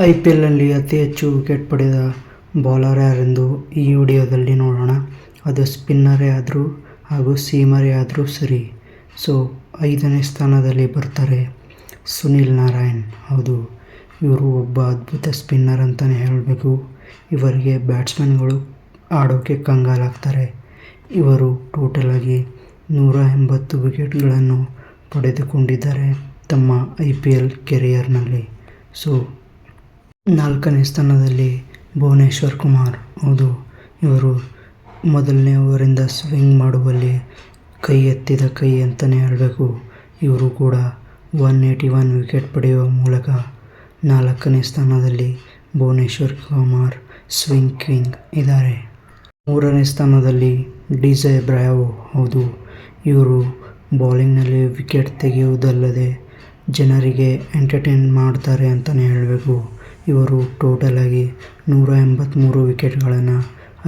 I P ಎಲ್ನಲ್ಲಿ ಅತಿ ಹೆಚ್ಚು wicket ಪಡೆದ ಬೌಲರ್ ಯಾರೆಂದು ಈ ವಿಡಿಯೋದಲ್ಲಿ ನೋಡೋಣ. ಅದು ಸ್ಪಿನ್ನರೇ ಆದರೂ ಹಾಗೂ ಸೀಮರೇ ಆದರೂ ಸರಿ. ಸೊ, ಐದನೇ ಸ್ಥಾನದಲ್ಲಿ ಬರ್ತಾರೆ ಸುನಿಲ್ ನಾರಾಯಣ್. ಹೌದು, ಇವರು ಒಬ್ಬ ಅದ್ಭುತ ಸ್ಪಿನ್ನರ್ ಅಂತಲೇ ಹೇಳಬೇಕು. ಇವರಿಗೆ ಬ್ಯಾಟ್ಸ್ಮನ್ಗಳು ಆಡೋಕ್ಕೆ ಕಂಗಾಲಾಗ್ತಾರೆ. ಇವರು ಟೋಟಲಾಗಿ ನೂರ ಎಂಬತ್ತು ವಿಕೆಟ್ಗಳನ್ನು ಪಡೆದುಕೊಂಡಿದ್ದಾರೆ ತಮ್ಮ ಐ ಪಿ ಎಲ್ ಕೆರಿಯರ್ನಲ್ಲಿ. ಸೊ ನಾಲ್ಕನೇ ಸ್ಥಾನದಲ್ಲಿ ಭುವನೇಶ್ವರ್ ಕುಮಾರ್. ಹೌದು, ಇವರು ಮೊದಲನೇ ಓವರಿಂದ ಸ್ವಿಂಗ್ ಮಾಡುವಲ್ಲಿ ಕೈ ಎತ್ತಿದ ಕೈ ಅಂತಲೇ ಹೇಳಬೇಕು. ಇವರು ಕೂಡ ಒನ್ ಏಯ್ಟಿ ಒನ್ ವಿಕೆಟ್ ಪಡೆಯುವ ಮೂಲಕ ನಾಲ್ಕನೇ ಸ್ಥಾನದಲ್ಲಿ ಭುವನೇಶ್ವರ್ ಕುಮಾರ್ ಸ್ವಿಂಗ್ ಕಿಂಗ್ ಇದ್ದಾರೆ. ಮೂರನೇ ಸ್ಥಾನದಲ್ಲಿ ಡಿಜೆ ಬ್ರಾವೋ ಹೌದು, ಇವರು ಬೌಲಿಂಗ್ನಲ್ಲಿ ವಿಕೆಟ್ ತೆಗೆಯುವುದಲ್ಲದೆ ಜನರಿಗೆ ಎಂಟರ್ಟೈನ್ ಮಾಡ್ತಾರೆ ಅಂತಲೇ ಹೇಳಬೇಕು. ಇವರು ಟೋಟಲಾಗಿ ನೂರ ಎಂಬತ್ತ್ಮೂರು ವಿಕೆಟ್ಗಳನ್ನು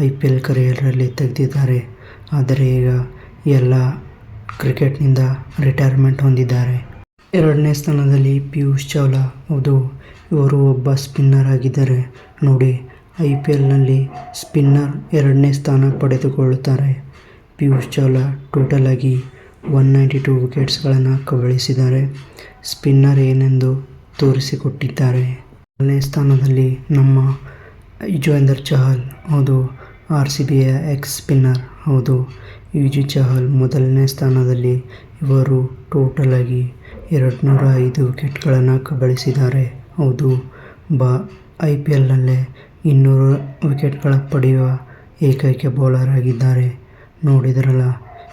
ಐ ಪಿ ಎಲ್ ಕರಿಯರಲ್ಲಿ ತೆಗೆದಿದ್ದಾರೆ. ಆದರೆ ಈಗ ಎಲ್ಲ ಕ್ರಿಕೆಟ್ನಿಂದ ರಿಟೈರ್ಮೆಂಟ್ ಹೊಂದಿದ್ದಾರೆ. ಎರಡನೇ ಸ್ಥಾನದಲ್ಲಿ ಪಿಯೂಷ್ ಚಾವ್ಲಾ ಹೌದು ಇವರು ಒಬ್ಬ ಸ್ಪಿನ್ನರ್ ಆಗಿದ್ದಾರೆ. ನೋಡಿ ಐ ಪಿ ಎಲ್ನಲ್ಲಿ ಸ್ಪಿನ್ನರ್ ಎರಡನೇ ಸ್ಥಾನ ಪಡೆದುಕೊಳ್ಳುತ್ತಾರೆ. ಪಿಯೂಷ್ ಚಾವ್ಲಾ ಆಗಿ ಒನ್ ನೈಂಟಿ ಟು ವಿಕೆಟ್ಸ್ಗಳನ್ನು ಕಬಳಿಸಿದ್ದಾರೆ. ಸ್ಪಿನ್ನರ್ ಏನೆಂದು ತೋರಿಸಿಕೊಟ್ಟಿದ್ದಾರೆ. ಮೊದಲನೇ ಸ್ಥಾನದಲ್ಲಿ ನಮ್ಮ ಯುಜ್ವೇಂದ್ರ ಚಹಲ್, ಹೌದು. ಆರ್ ಸಿ ಬಿಯ ಎಕ್ಸ್ ಸ್ಪಿನ್ನರ್ ಹೌದು. ಯುಜಿ ಚಹಲ್ ಮೊದಲನೇ ಸ್ಥಾನದಲ್ಲಿ ಇವರು ಟೋಟಲ್ ಎರಡು ನೂರ ಐದು ವಿಕೆಟ್ಗಳನ್ನು ಕಬಳಿಸಿದ್ದಾರೆ, ಹೌದು. ಬ, ಐ ಪಿ ಎಲ್ನಲ್ಲೇ ಇನ್ನೂರು ವಿಕೆಟ್ಗಳ ಪಡೆಯುವ ಏಕೈಕ ಬೌಲರ್ ಆಗಿದ್ದಾರೆ. ನೋಡಿದ್ರಲ್ಲ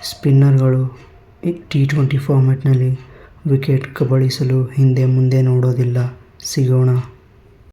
ಸ್ಪಿನ್ನರ್ಗಳು ಟಿ ಟ್ವೆಂಟಿ ಫಾರ್ಮ್ಯಾಟ್ನಲ್ಲಿ ವಿಕೆಟ್ ಕಬಳಿಸಲು ಹಿಂದೆ ಮುಂದೆ ನೋಡೋದಿಲ್ಲ. ಸಿಗೋಣ.